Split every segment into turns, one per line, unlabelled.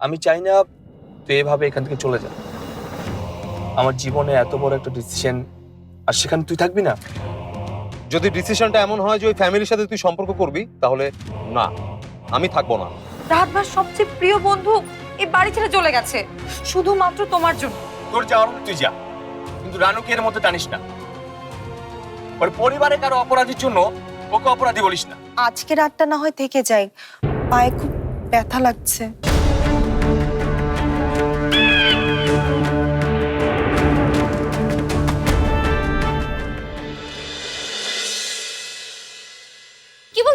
আমি চাই না তুই এভাবে এখান থেকে চলে যা। আমার জীবনে এত বড় একটা ডিসিশন আর সেখানে তুই থাকবি না?
যদি ডিসিশনটা এমন হয় যে ওই ফ্যামিলির সাথে তুই সম্পর্ক করবি তাহলে না আমি থাকব না।
রাতবার সবচেয়ে প্রিয় বন্ধু এই বাড়ি ছেড়ে চলে গেছে। শুধুমাত্র তোমার জন্য।
তোর যাওয়ার তুই যা। কিন্তু রানুকে এর মধ্যে টানিস না। ওর পরিবারে কারও অপরাধীর জন্য ওকে অপরাধী বলিস না।
আজকে রাতটা না হয় থেকে যাই পায়ে খুব ব্যথা লাগছে।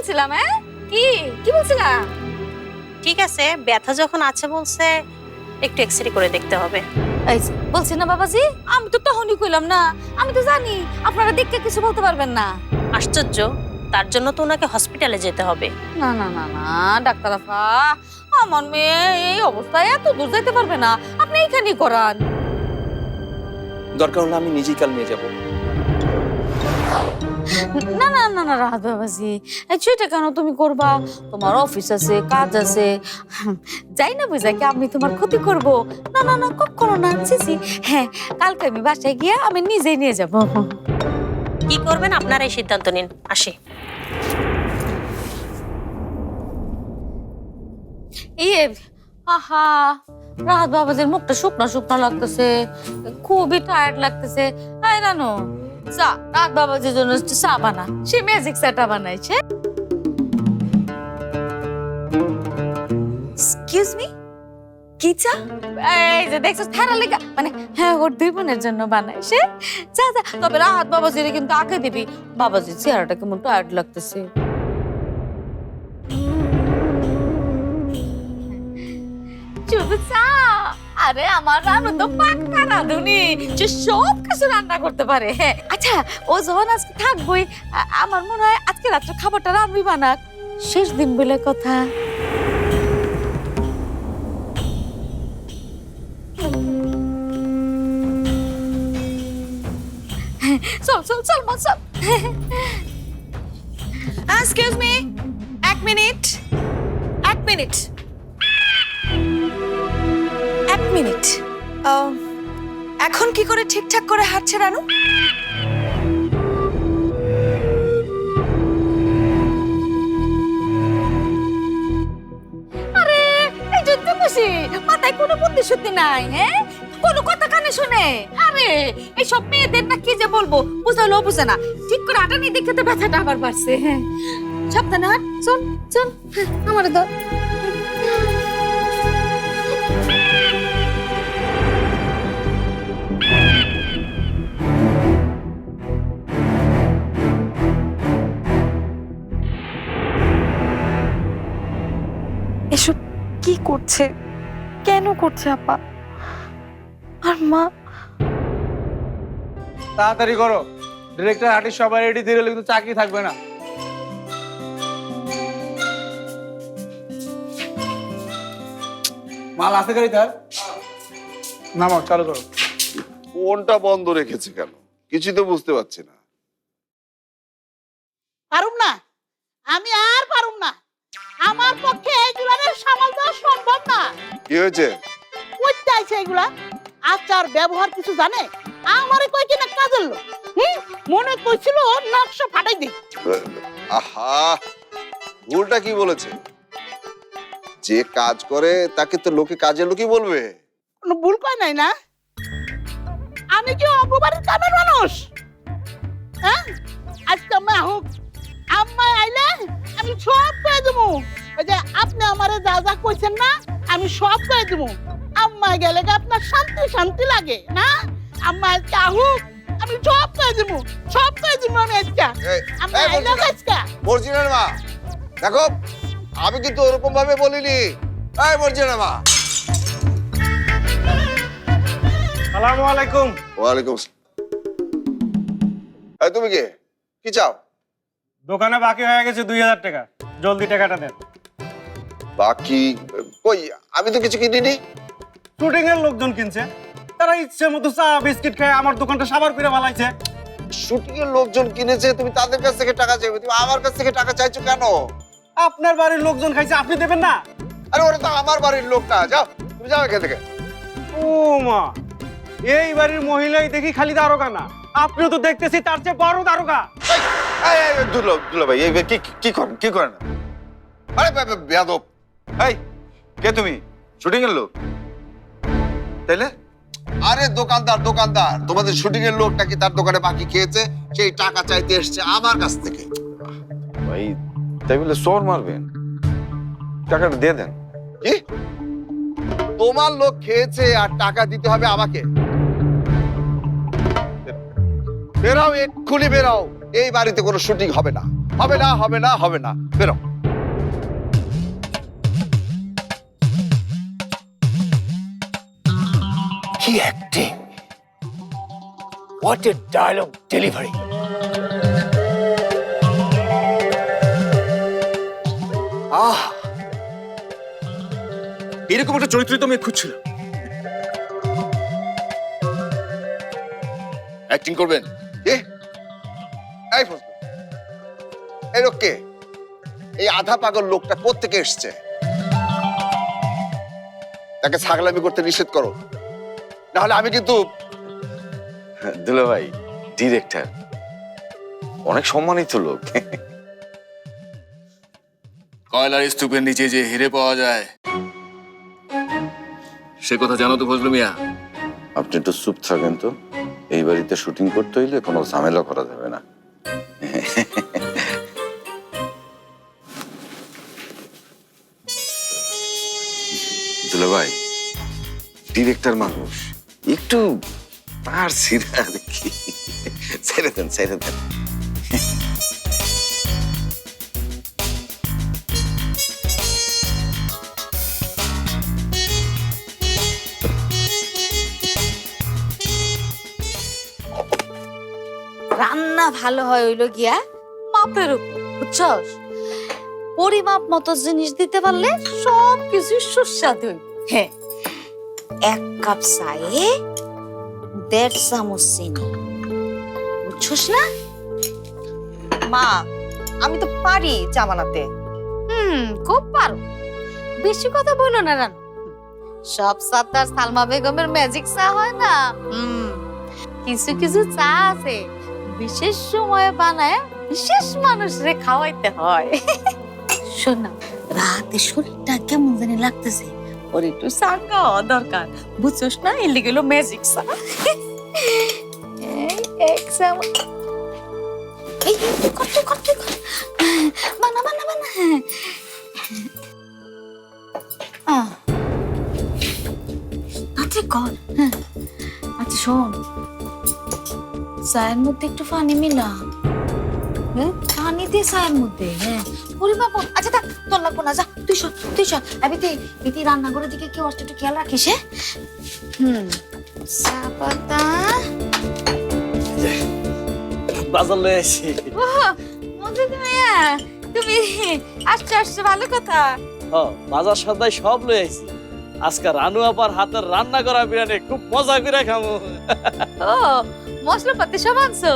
বলছিলাম হ্যাঁ? কি? কি বলছিলাম
ঠিক আছে ব্যথা যখন আছে বলছে একটু এক্সরে করে দেখতে হবে।
এই যে, বলছি না বাবাজি? আমি তো তখনই কইলাম না। আমি তো জানি আপনারা দেখতে কিছু বলতে পারবেন না।
আশ্চর্য তার জন্য তো ওনাকে হসপিটালে যেতে হবে।
না না না না ডাক্তার আফা আমার মেয়ে এই অবস্থায় এত দূর যেতে পারবে না। আপনি এইখানেই করান।
দরকার হলে আমি নিজেই কাল নিয়ে যাব।
না না না না রাহাত বাবাজি সেটা কেন তুমি করবা? তোমার অফিস আছে কাজ আছে। যাই না বুঝা কি আমি তোমার ক্ষতি করব? না না না কখনো না জি হ্যাঁ কালকে আমি বাসায় গিয়ে আমি নিজেই নিয়ে যাব।
কি করবেন আপনারাই সিদ্ধান্ত নিন আসি।
ইয়ে আহা রাহাত বাবাজির মুখটা শুকনা শুকনা লাগতেছে। খুবই টায়ার্ড লাগতেছে। তাই জানো চা রাত বাবাজির জন্য চা বানা। সে ম্যাজিক চাটা বানাইছে।
এক্সকিউজ মি কি চা?
এই যে দেখছ থেরা লেগা মানে হ্যাঁ ওর দুই বোনের জন্য বানাই সে যা যা তবে রাহাত বাবাজির কিন্তু আগে দিবি। বাবাজির চেহারাটা কেমন টায়ার্ড লাগতেছে। শুধু চা। আরে, আমার রানু তো পাক্কা রাঁধুনি। যে সব কিছু রান্না করতে পারে। হ্যাঁ আচ্ছা ও যখন আজকে থাকবোই আমার মনে হয় আজকে রাত্রে খাবারটা রান্নাই বানাক। শেষ দিন বলে কথা। চল চল চল, মা, চল।
এক্সকিউজ মি এক মিনিট এক মিনিট। মিনিট। এখন কি করে ঠিকঠাক করে হাঁটছে রানু?
আরে, এই যে তুই খুশি মাথায় কোনো বুদ্ধি শুদ্ধি নাই হ্যাঁ? কোনো কথা কানে শুনে। আরে এই সব মেয়েদের না কি যে বলব, বুঝালো বুঝে না। ঠিক করে আটা নিয়ে দেখতে ব্যথাটা আবার বাড়ছে হ্যাঁ। সাবধানে হাট, চল চল আমার ধর।
করছে? কেন করছে আপা? আর মা?
তাড়াতাড়ি করো। ডিরেক্টর আর্টিস্ট সবাই রেডি ধীরে কিন্তু চাকরি থাকবে না। মাল আছে গাড়ি তার নামাও চালু করো।
ফোনটা বন্ধ রেখেছে কেন? কিছুই তো বুঝতে পারছি না।
পারুম না? আমি আর পারুম না। আমার পক্ষে সামাল দেওয়া সম্ভব না।
কি হয়েছে?
করতে আইছে এগুলা? আচার ব্যবহার কিছু জানে? আমারে কই কিনা কাজের লোক। হুম? মনে কইছিল নকশা ফাটাই দিই।
আহা ভুলটা কি বলেছে? যে কাজ করে তাকে তো লোকে কাজের লোকই বলবে।
কোনো ভুল কয় নাই না? আমি কি অপবারের কামের মানুষ? হ্যাঁ? আজকে হোক আম্মা আইলে আমি সব করে দেবো। ওই যে আপনি আমারে যা যা কইছেন না আমি সব করে দেবো। আম্মা গেলে কি আপনার শান্তি শান্তি লাগে না? আম্মা আজকে আহুক আমি সব করে দেবো সব করে দেবো আমি আজকে। আম্মা আইলে আজকে।
মর্জিনার মা। দেখো আমি কিন্তু ওরকম ভাবে বলিনি। এই মর্জিনার মা।
সালামু আলাইকুম।
ওয়ালাইকুম আসসালাম। এই তুমি কে? কি চাও?
দোকানে বাকি হয়ে গেছে দুই হাজার টাকা। জলদি টাকাটা দেন।
বাকি কই আমি তো কিছু কিনিনি।
শুটিং এর লোকজন কিনছে। তারা ইচ্ছে মতো চা বিস্কিট খায় আমার দোকানটা সাবার করে ভালাইছে
শুটিং এর লোকজন কিনেছে তুমি তাদের কাছ থেকে টাকা চাইবে। তুমি আমার কাছ থেকে টাকা চাইছো কেন?
আপনার বাড়ির লোকজন খাইছে আপনি দেবেন না?
আরে ওরা তো আমার বাড়ির লোক না। যাও তুমি যাও এখান থেকে।
ও মা এই বাড়ির মহিলাই দেখি খালি দারোগা না। আপনিও তো দেখতেছি তার চেয়ে বড় দারোগা।
দুলো দুলো ভাই কি কি- কি করেন কি করেন? আরে বেয়াদব। এই কে তুমি? শুটিং এর লোক? তাইলে? আরে দোকানদার দোকানদার তোমাদের শুটিং এর লোক নাকি তার দোকানে বাকি খেয়েছে? সেই টাকা চাইতে এসছে আমার কাছ থেকে।
ভাই তাই বলে চোর মারবেন? টাকাটা দিয়ে দেন।
কি? তোমার লোক খেয়েছে আর টাকা দিতে হবে আমাকে। বেরাও এক্ষুনি বেরাও এই বাড়িতে কোনো শুটিং হবে না। হবে না হবে না হবে না। বেরাও
কি acting what a dialogue delivery ah! এরকম একটা চরিত্রই তো আমি খুঁজছিলাম। অ্যাক্টিং করবেন?
কে এই ফজলু। এই লোক কে? এই আধা পাগল লোকটা কোত্থেকে এসছে? তাকে ছাগলামি করতে নিষেধ করো। নাহলে আমি কিন্তু
দুলো ভাই ডিরেক্টর অনেক সম্মানিত লোক।
কয়লার স্তূপের নিচে যে হিরে পাওয়া যায়। সে কথা জানো তো ফজলু মিয়া?
আপনি একটু চুপ থাকেন তো। এই বাড়িতে শুটিং করতে হইলে কোনো ঝামেলা করা যাবে না। দুলো ভাই ডিরেক্টর মানুষ একটু পারছি না কি। ছেড়ে দেন ছেড়ে দেন।
ভালো হয় হইল গিয়া মাপের উপর, বুঝছস? পরিমাপ মতো জিনিস দিতে পারলে সব কিছু সুস্বাদু। হ্যাঁ এক কাপ চায়ে দেড় চামচ চিনি, বুঝছস না?
মা, আমি তো পারি চা বানাতে।
হুম, খুব পারো। বেশি কথা বলো না, রান। সব সাতার সালমা বেগমের ম্যাজিক চা হয় না? হুম, কিছু কিছু চা আছে। বিশেষ সময়ে বানায় বিশেষ মানুষরে খাওয়াইতে হয়। শোন রাতে শরীরটা কেমন জানি লাগতেছে। ওর একটু খাওয়া দরকার। বুঝছস না এলে গেল ম্যাজিক চা এই এক চামচ এই এই, তুই কর তুই কর তুই কর। বানা আচ্ছা কর। আচ্ছা শোন। চায়ের মধ্যে একটু পানি মিলা। হ্যাঁ? পানি দিয়ে চায়ের মধ্যে হ্যাঁ। পরিমাপ মতো- আচ্ছা থাক তোর লাগবো না যা তুই শোন তুই শোন। বিতি বিতি রান্নাঘরের দিকে কেউ আসতে একটু খেয়াল রাখিস হ্যাঁ? হুম। চা পাতা
বাজার লয়ে আসি।
মজুদ ভাইয়া তুমি আসছো আসছো ভালো কথা।
হ বাজার সদাই সব লয়ে আইছি। আজকে রানু আপার হাতের রান্না করা বিরিয়ানি খুব মজা করে খামু।
ও মশলাপাতি সব আনছো?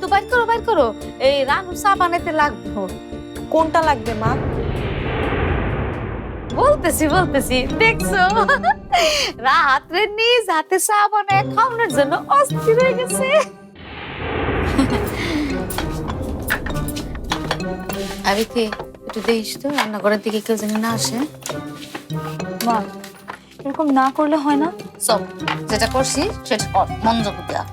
তো বাইর করো বাইর করো। এই রানু চা বানাইতে লাগবো।
কোনটা লাগবে মা?
বলতেছি বলতেছি দেখছ? রাত্রে নিজ হাতে চা বানায় খাওয়ানোর জন্য অস্থির হয়ে গেছে। আরে কি? একটু দেখিস তো রান্নাঘরের দিকে কেউ যেন না আসে। মা এরকম না করলে হয় না। সব যেটা করছি সেটা কর মনোযোগ দেওয়া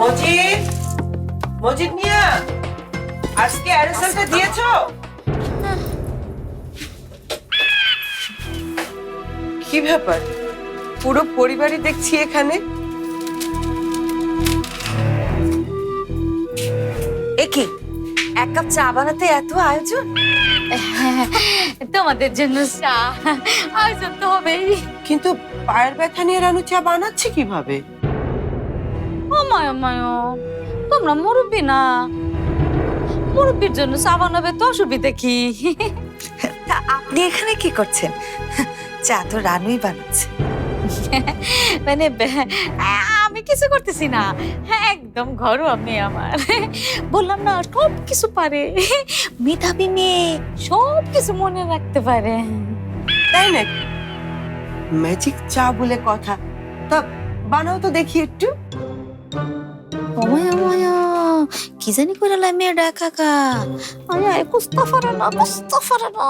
মজিদ মজিদ মিয়া আজকে অ্যারেসেলটা দিয়েছ? কি ব্যাপার? পুরো পরিবারই দেখছি এখানে।
এক কাপ চা বানাতে এত আয়োজন?
তোমাদের জন্য চা আয়োজন তো হবেই।
কিন্তু পায়ের ব্যথা নিয়ে রানু চা বানাচ্ছে কীভাবে?
ও মায়া মায়া তোমরা মুরব্বী না। মুরব্বীর জন্য চা বানাবে তো অসুবিধা কি?
তা আপনি এখানে কি করছেন? চা তো রানুই বানাচ্ছে।
মানে আমি কিছু করতেছি না। হ্যাঁ একদম ঘরোয়া মেয়ে আমার। বললাম না সব কিছু পারে। মেধাবী মেয়ে সব কিছু মনে রাখতে পারে।
তাই না ম্যাজিক চা বলে কথা। তা বানাও তো দেখি একটু।
ওমায়া মায়া কি জানি করে লাই মেয়েটা একা একা আয় আয় কুস্তা পারে না কুস্তা না।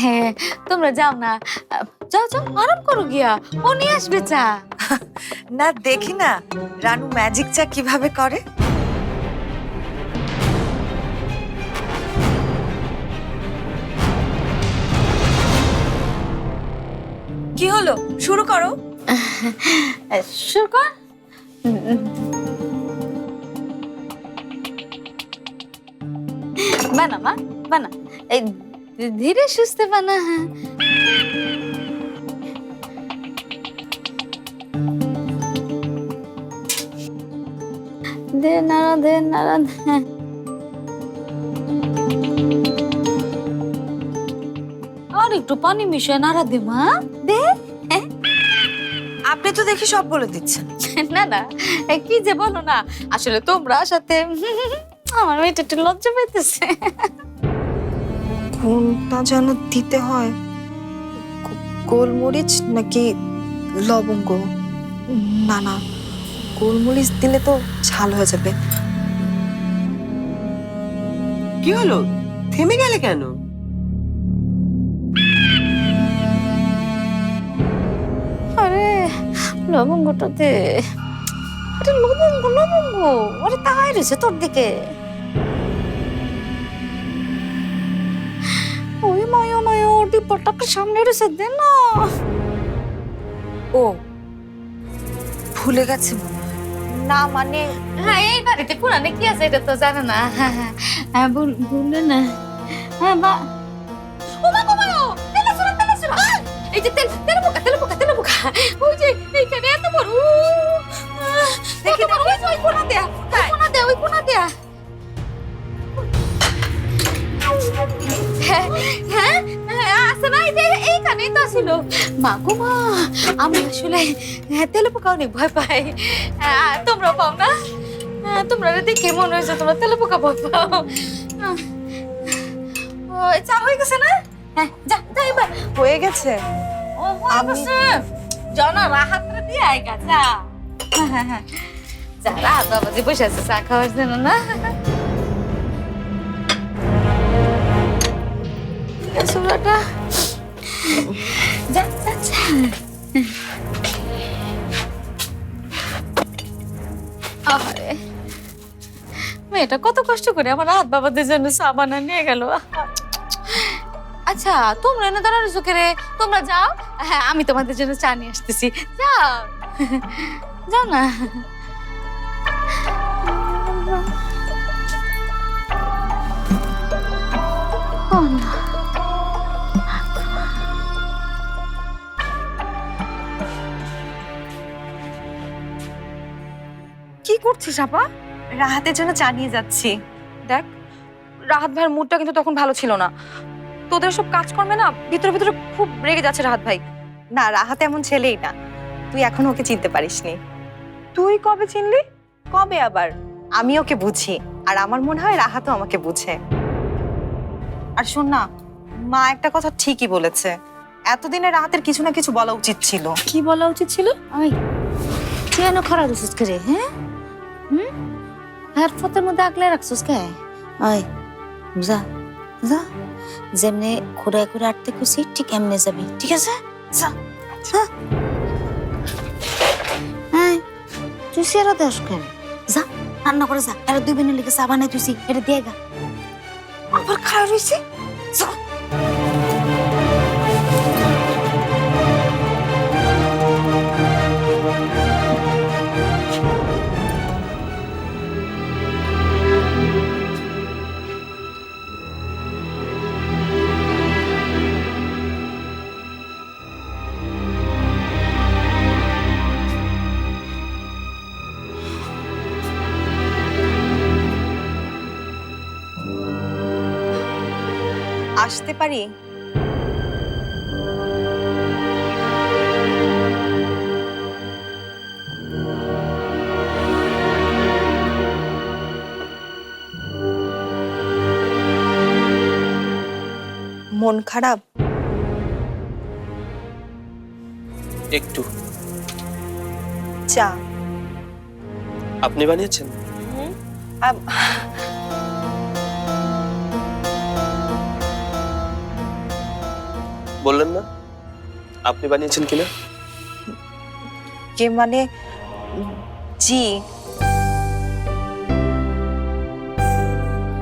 হ্যাঁ তোমরা যাও না। যাও যাও আরাম করো গিয়া। ও নিয়ে আসবে চা।
না দেখি না। রানু ম্যাজিক চা কীভাবে করে? কি হলো? শুরু করো।
শুরু কর। বানা মা বানা এই ধীরে সুস্থে বানা হ্যাঁ। দে নাড়া দে নাড়া দে। আর একটু পানি মিশিয়ে নাড়া দে মা। দে
আপনি তো দেখি সব বলে দিচ্ছেন।
না না কি যে বলো না আসলে তোমরা সাথে আমার মেয়েটা একটু লজ্জা পাইতেছে।
কোনটা যেন দিতে হয়? গোলমরিচ নাকি লবঙ্গ? না না গোলমরিচ দিলে তো ঝাল হয়ে যাবে।
কি হলো? থেমে গেলে কেন?
আরে লবঙ্গটাতে আরে লবঙ্গ লবঙ্গ আরে তাই রয়েছে তোর দিকে। মায়া মায়া সামনে রয়েছে দে না
ও ভুলে গেছে না মানে
হ্যাঁ এই বাড়িতে কোরআনে কি আছে এটা তো জানে না হ্যাঁ হ্যাঁ হ্যাঁ ভুল না হ্যাঁ বা ও মা গো মা তেলে ছোড়া তেলে ছোড়া এই যে তেল তেল পোকা তেল পোকা তেল পোকা ওই যে এইখানে এত বড় দেখি দেখি ওই ওই কোনা দেয়া কোনা দেয়া ওই কোনা দেয়া হ্যাঁ হ্যাঁ হ্যাঁ, আছে না এই এইখানেই তো ছিল মা গো মা আমি আসলে তেলে পোকা অনেক ভয় পাই হ্যাঁ, তোমরাও পাও না তোমরা দেখে মনে হয়েছে তোমরা তেলে পোকা ভয় পাও চা হয়ে গেছে। না হ্যাঁ যা যা
হয়ে গেছে
ও হয়ে। গেছে জানা রাহাত রে দিয়ে আইগা যা হ্যাঁ, হ্যাঁ, হ্যাঁ। বসে আছে চা খাওয়ার জন্য না? ছোটটা যা যা যা আরে মেয়েটা কত কষ্ট করে আমার হাত বাবাদের জন্য সাবানা নিয়ে গেল। আচ্ছা তোমরা এনে দাঁড়ানো চোখে রে তোমরা যাও। হ্যাঁ আমি তোমাদের জন্য চা নিয়ে আসতেছি। যাও। যাও না। ও না।
করছিস আপা? রাহাতের জন্য জানিয়ে যাচ্ছি।
দেখ রাহাত ভাইয়ের মুডটা কিন্তু তখন ভালো ছিল না। তোদের সব কাজকর্মে না ভিতরে ভিতরে খুব রেগে যাচ্ছে রাহাত ভাই।
না রাহাত এমন ছেলেই না। তুই এখন ওকে চিনতে পারিসনি।
তুই কবে চিনলি?
কবে আবার? আমি ওকে বুঝি আর আমার মনে হয় রাহাতও আমাকে বুঝে। আর শোন না মা একটা কথা ঠিকই বলেছে। এতদিনে রাহাতের কিছু না কিছু বলা উচিত ছিল।
কি বলা উচিত ছিল? ওই কেন খরা দিছিস করে হ্যাঁ? হুম? আর ফতের মধ্যে আগলে রাখছিস কে? ওই যা যা। যেমনি ঘুরে ঘুরে আটতে খুশি, ঠিক এমনি যাবি, ঠিক আছে? যা হ্যাঁ তুই সেরা দেশ কেন? যা, রান্না করে যা। এরা দুই বোনের লিখে চা বানাই তুই এটা দিয়ে গা। আবার খারাপ রয়েছে যা।
পারি? মন খারাপ?
একটু।
চা।
আপনি বানিয়েছেন?
হুম
বললেন না? আপনি বানিয়েছেন কিনা?
কে মানে? জি।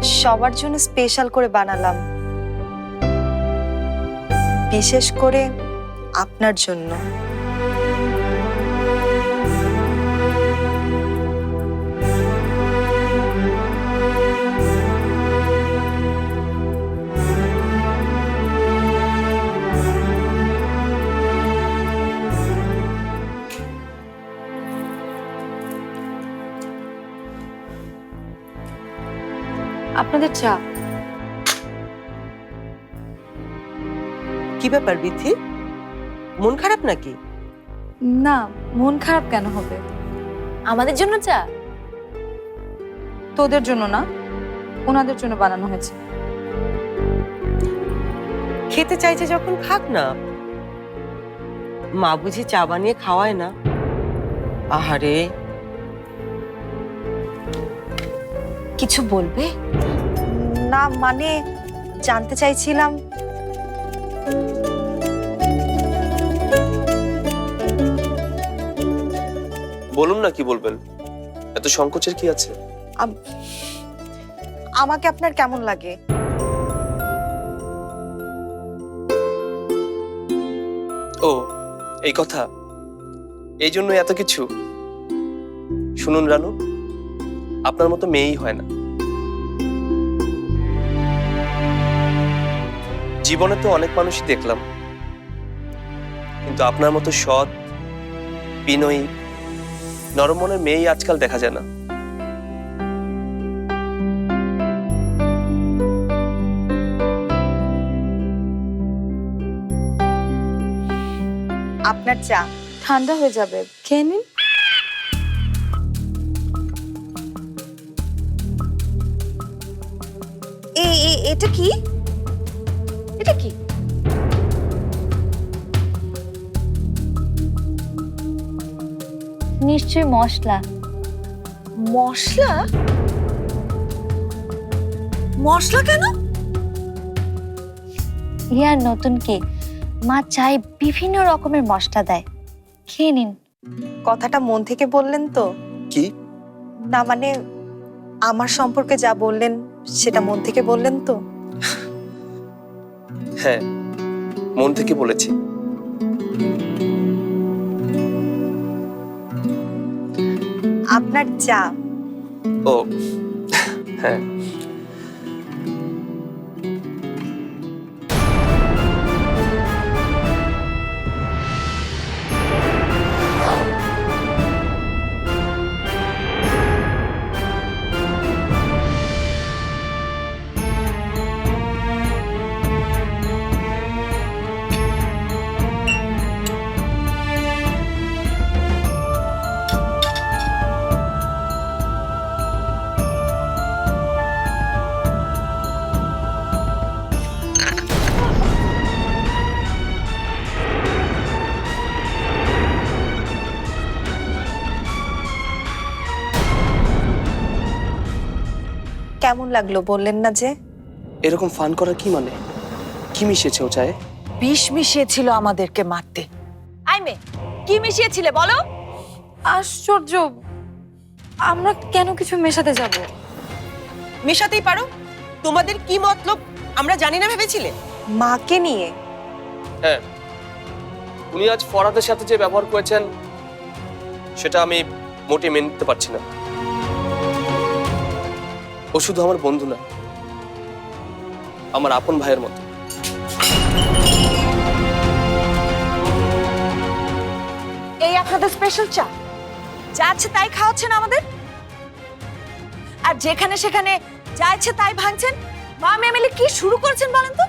সবার জন্য স্পেশাল করে বানালাম। বিশেষ করে আপনার জন্য।
আপনাদের চা।
কি ব্যাপার বিথি? মন খারাপ নাকি?
না মন খারাপ কেন হবে?
আমাদের জন্য চা?
তোদের জন্য না ওনাদের জন্য বানানো হয়েছে।
খেতে চাইছে যখন খাক না। মা বুঝি চা বানিয়ে খাওয়ায় না। আহারে
কিছু বলবে? না মানে জানতে চাইছিলাম।
বলুন না কি বলবেন। এত সংকোচের কি আছে?
আম- আমাকে আপনার কেমন লাগে?
ও এই কথা। এই জন্য এত কিছু। শুনুন রানু। আপনার মতো মেয়েই হয় না। জীবনে তো অনেক মানুষই দেখলাম। কিন্তু আপনার মতো সৎ, বিনয়ী, নরম মনের মেয়েই আজকাল দেখা যায় না।
আপনার চা
ঠান্ডা হয়ে যাবে। খেয়ে নিন।
এটা কি?
এটা কি?
নিশ্চয়ই মশলা।
মশলা? মশলা কেন?
ইয়ার নতুন কি? মা চাই বিভিন্ন রকমের মশলা দেয়। খেয়ে নিন।
কথাটা মন থেকে বললেন তো?
কি?
না মানে আমার সম্পর্কে যা বললেন সেটা মন থেকে বললেন তো?
হ্যাঁ মন থেকে বলেছি।
আপনার চা।
ও হ্যাঁ।
কেমন লাগল বললেন না যে?
এরকম ফান করার কি মানে? কি মিশিয়েছে ও চায়ে?
বিষ মিশিয়েছিল আমাদেরকে মারতে।
আইমে কি মিশিয়েছিলে বলো? আশ্চর্য। আমরা কেন কিছু মেশাতে যাব?
মেশাতেই পারো। তোমাদের কি মতলব আমরা জানি না ভেবেছিলে?
মাকে নিয়ে।
হ্যাঁ উনি আজ ফরাদের সাথে যে ব্যবহার করেছেন সেটা আমি মোটে মেনে নিতে পারছি না। ও শুধু আমার বন্ধু না, আমার আপন ভাইয়ের মতো।
এই আপনাদের স্পেশাল চা। যা আছে তাই খাওয়াচ্ছেন আমাদের? আর যেখানে সেখানে যা আছে তাই ভাঙছেন? মা, মেয়ে মিলে কি শুরু করছেন বলেন তো?